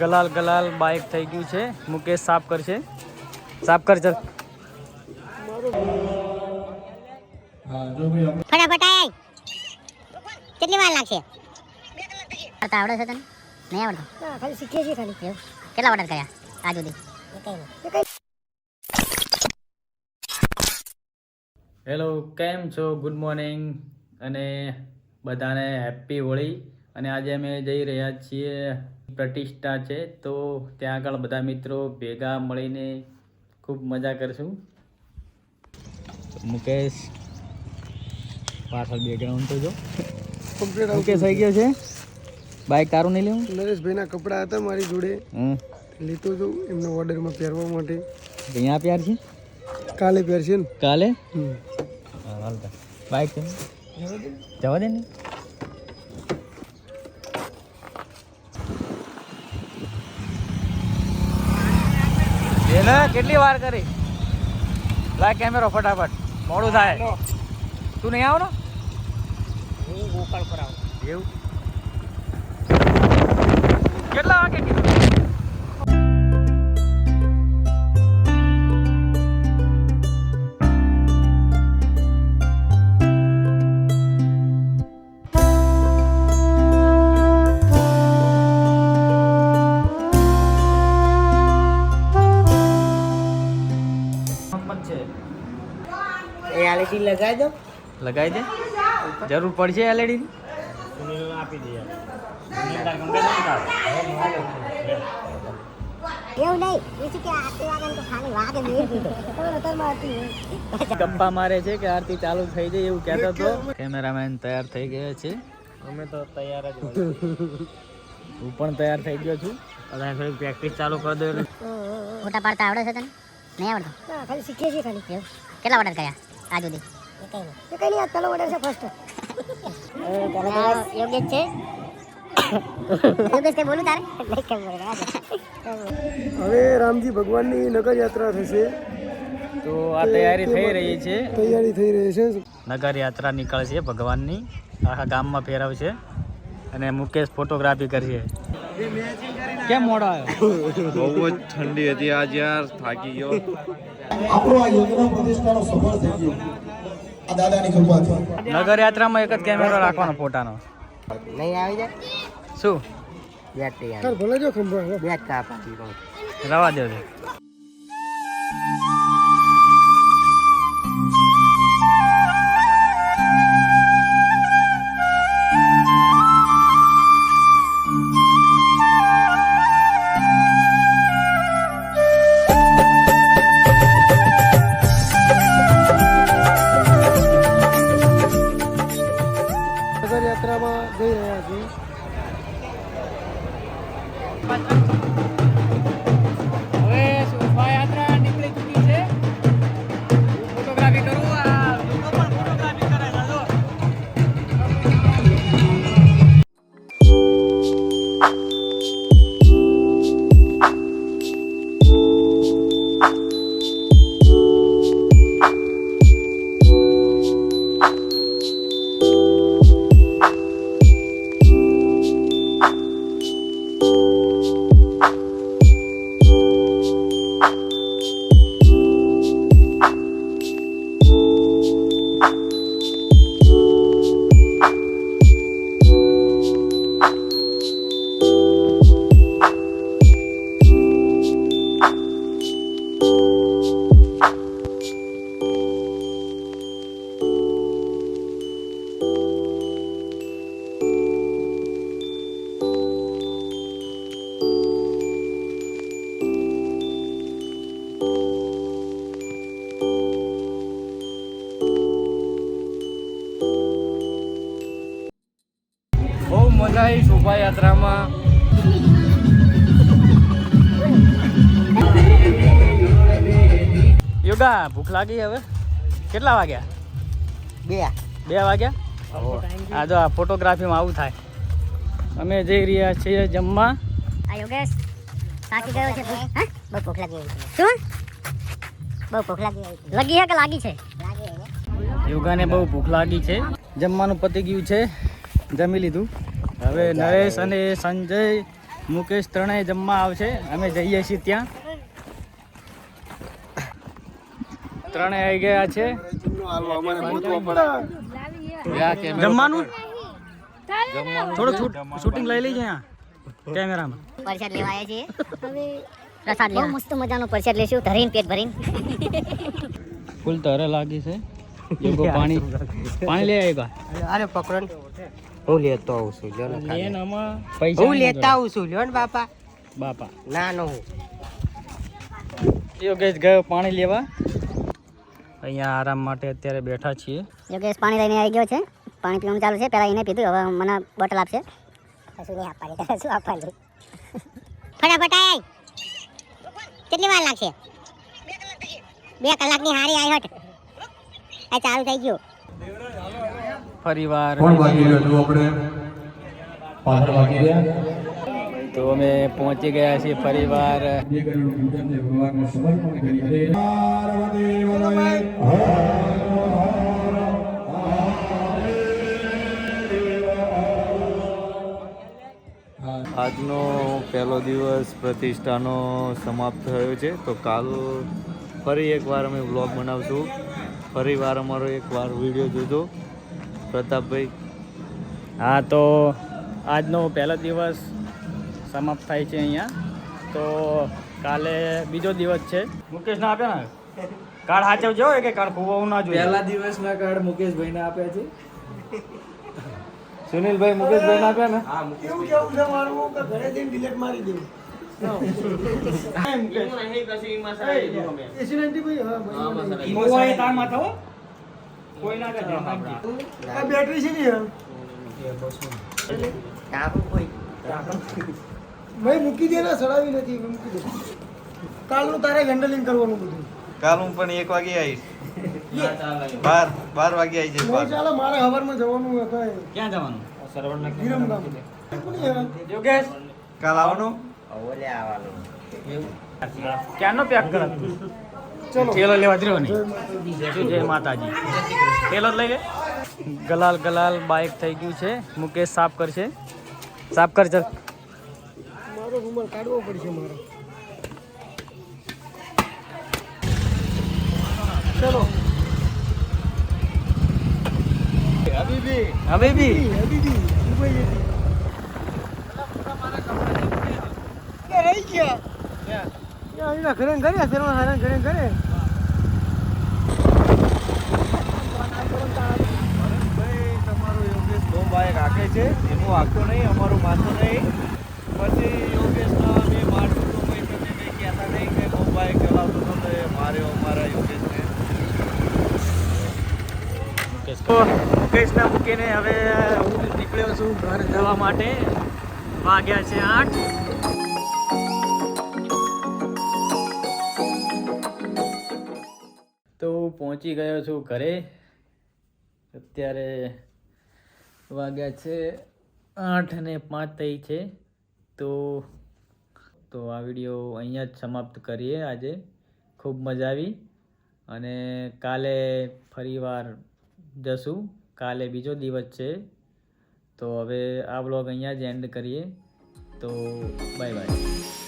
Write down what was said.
ગલાલ ગલાલ bike થઈ ગયું છે. મુકેશ સાફ કરશે સાફ કર ચાલ. ફટાફટ આય કેટલી વાર લાગશે? કરતા આવડે છે તને? નહીં આવડતું? ખાલી શીખીએ છીએ ખાલી. એવું? કેટલા ઓર્ડર કર્યા આજ સુધી હેલો કેમ છો? Good morning. અને બધાને હેપી હોળી. અને આજે અમે જઈ રહ્યા છીએ પ્રતિષ્ઠા છે તો ત્યાં આગળ બધા મિત્રો ભેગા મળીને ખૂબ મજા કરશું. મુકેશ પાછળ બેકગ્રાઉન્ડ તો જો. કમ્પ્લીટ મુકેશ થઈ ગયો છે. બાઈક તારું નહીં લેવું? નરેશભાઈના કપડાં હતા મારી જોડે. લીધું હતું એમના ઓર્ડરમાં પહેરવા માટે. અહીંયા પહેર છે? કાલે પહેરશે ને. કાલે? હમ. હા હાલ તો. જવા દે ને. એને કેટલી વાર કરી? લાય કેમેરો ફટાફટ. મોડું થાય. તું નહીં આવો ને હું ગોપાલ પર આવું. એવું? કેટલા વાગે કીધું? લગાવી દે. જરૂર પડશે એલઈડી આપી હોય. ગપ્પા મારે છે કે આરતી ચાલુ થઈ જાય એવું કહેતો હતો કેમેરામેન તૈયાર થઈ ગયા છે. અમે તો તૈયાર જ હું પણ તૈયાર થઈ ગયો છું. અને થોડી પ્રેક્ટિસ ચાલુ કરી દો મોટા ફોટા પાડતા આવડે છે તને? નહીં આવડતો? ના ખાલી શીખીએ છીએ ખાલી. કેટલા ઓર્ડર કર્યા આજ સુધી? એ કઈ નહીં પેલો ઓર્ડર છે ફર્સ્ટ યોગેશ છે. યોગેશ કઈ બોલું તારે? નહીં કેમ બોલે? હવે રામજી ભગવાનની નગર યાત્રા થશે. તો આ તૈયારી થઈ રહી છે. તૈયારી થઈ રહી છે. નગર યાત્રા નીકળશે ભગવાનની. આખા ગામમાં ફેરવશે અને મુકેશ ફોટોગ્રાફી કરશે. કેમ મોડો આવ્યો? બહુ જ ઠંડી હતી આજ યાર થાકી ગયો. આપણો આ યોજના પ્રતિષ્ઠાનો સફળ થઈ ગયો. આ દાદાની કૃપાથી નગર યાત્રામાં એક જ કેમેરો રાખવાનો ફોટાનો. નહીં આવી જાય? શું? બેટ તૈયાર ભલે જો ખંભો બેટ કાપા રવા દો મજા આવી શોભાયાત્રામાં. યોગા ભૂખ લાગી હવે? કેટલા વાગ્યા? બે. બે વાગ્યા? આ જો આ ફોટોગ્રાફીમાં આવું થાય. અમે જઈ રહ્યા છીએ જમવા. આ યોગેશ થાકી ગયો છે હા? બહુ ભૂખ લાગી શું? બહુ ભૂખ લાગી ગઈ છે. કે લાગી છે? યોગાને બહુ ભૂખ લાગી છે. જમવાનું પતી ગયું છે. જમી લીધું. હવે નરેશ અને સંજય મુકેશ ત્રણેય જમવા આવશે. અમે જઈએ છીએ ત્યાં. ત્રણેય આવી ગયા છે. જમવાનું? થોડું શૂટિંગ લઈ લઈએ કેમેરામાં પ્રસાદ લેવા આવ્યા છીએ. પ્રસાદ લેવા. મસ્ત મજાનો પ્રસાદ લેશું. ધરીને પેટ ભરીને. ફૂલ તરે લાગી છે. યોગો પાણી પાણી લઈ આવ્યા અરે પકડો હું લેતો આવું છું લ્યો ને ખાલી. લેન આમાં પૈસા હું લેતા આવું છું લ્યો ને બાપા. બાપા. ના નો હું યોગેશ ગયો પાણી લેવા. અહીંયા આરામ માટે અત્યારે બેઠા છીએ. યોગેશ પાણી લઈને આવી ગયો છે. પાણી પીવાનું ચાલુ છે. પહેલાં એને પીધું હવે મને બોટલ આપશે. શું નહીં આપવાની શું આપવાની. ફટાફટ આય. કેટલી વાર લાગશે? બે કલાકની હારી આવી હટ આ ચાલુ થઈ ગયું. ફરીવાર કોણ બાકી રહ્યો જો આપણે? પાછળ બાકી રહ્યા તો અમે પહોંચી ગયા છીએ પાર્વતી આજનો પહેલો દિવસ પ્રતિષ્ઠાનો સમાપ્ત થયો છે. તો કાલ ફરી એકવાર અમે વ્લોગ બનાવશું. ફરી વાર અમારો એકવાર વીડિયો જોજો. પ્રતાપભાઈ. હા તો આજનો પહેલો દિવસ સમાપ્ત થાય છે અહીંયા. તો કાલે બીજો દિવસ છે. મુકેશ ના આપ્યા ને? કાર્ડ સાચવજો કે કાર્ડ ખોવાવું ના જોઈએ? પહેલા દિવસના કાર્ડ મુકેશભાઈને આપ્યા છે. સુનિલભાઈ મુકેશભાઈ ના? આપ્યા ને એવું કેવું છે મારું? કે ઘરે જઈને ડિલેટ મારી દેવું. એસી ભાઈ હા ભાઈ ખોવાય તાર માથા હો? કોઈ ના કરે આ બેટરી છે ને ટાંકું ભાઈ મૂકી દે ને સડાવી નથી મૂકી દે કાલનું તારે હેન્ડલિંગ કરવાનું બધું. કાલ હું પણ એક વાગે આવીશ. બાર બાર વાગે આવી જઈશ ચાલે મારે હવારમાં જવાનું હતા ક્યાં જવાનું? યોગેશ કાલ આવવાનું? ઓલે આવવાનું ક્યાંનો પેક કર? થેલો લેવા જ રહ્યો જય માતાજી? જ લઈ લે. ગલાલ ગલાલ બાઇક થઈ ગયું છે. મુકેશ સાફ કરશે. સાફ કર ચાલ મારો રૂમાલ કાઢવો પડશે મારો. ચલો. હવે બી હબીબી દુબઈ હતી. કે રહી ગયા. એના ઘરે ઘરે શર્મા હારા ઘરે ઘરે બાઈક હાકે છે એનું હાકતો નહીં અમારું માનતો નહીં પછી યોગેશના બે માણસો કંઈ કહેતા નહીં કે બહુ બાઈક ચલાવતો હતો તો અમારા યોગેશને તો મૂકીને હવે હું નીકળ્યો છું ઘર જવા માટે. વાગ્યા છે આઠ. હું પહોંચી ગયો છું ઘરે. અત્યારે વાગ્યા છે આઠ ને પાંચ થઈ છે. તો તો આ વીડિયો અહીંયા જ સમાપ્ત કરીએ આજે. ખૂબ મજા આવી. અને કાલે ફરીવાર જશું. કાલે બીજો દિવસ છે. તો હવે આ બ્લોગ અહીંયા જ એન્ડ કરીએ. તો બાય બાય